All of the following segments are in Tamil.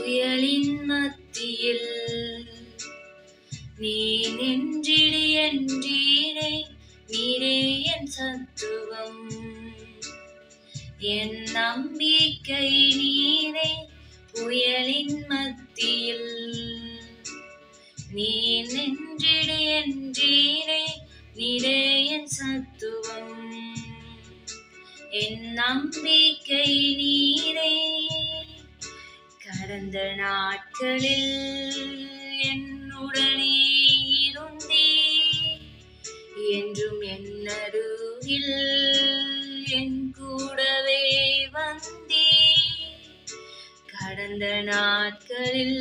புயலின் மத்தியில். நீ நின்றிடு என்றீனே நீரே என் சத்துவம். என் நம்பிக்கை நீரே புயலின் மத்தியில். நீ நின்றிடு என்றீரே நீரே என் சத்துவம். என் நம்பிக்கை நீரே கடந்த நாட்களில் என்னுடனே இருந்தே. என்றும் என்னருகில் என் கூடவே வந்தே. கடந்த நாட்களில்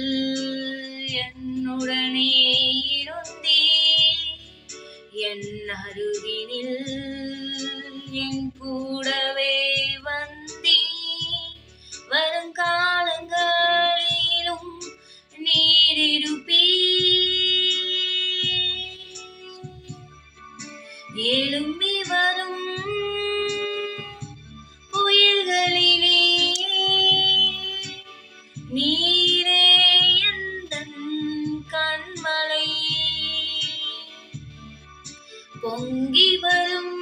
என்னுடனே இருந்தே. என் அருகினில் என் கூட எழும்பி வரும் புயல்களிலே. நீரே எந்த கண்மலை? பொங்கி வரும்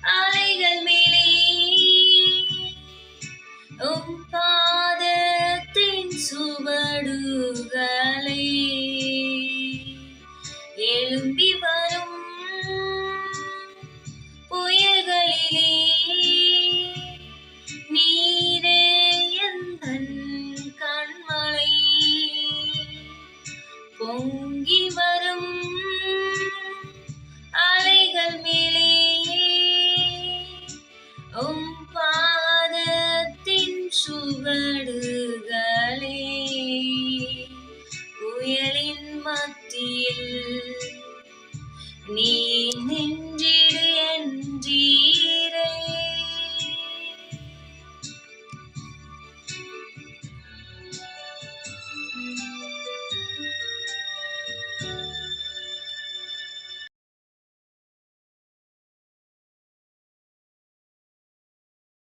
அலைகள் மேலே. உம் பாதத்தின் சுவடுகளை. பொங்கி வரும் அலைகள் மேலே உம் பாதத்தின் சுவடுகளே. புயலின் மத்தியில் நீ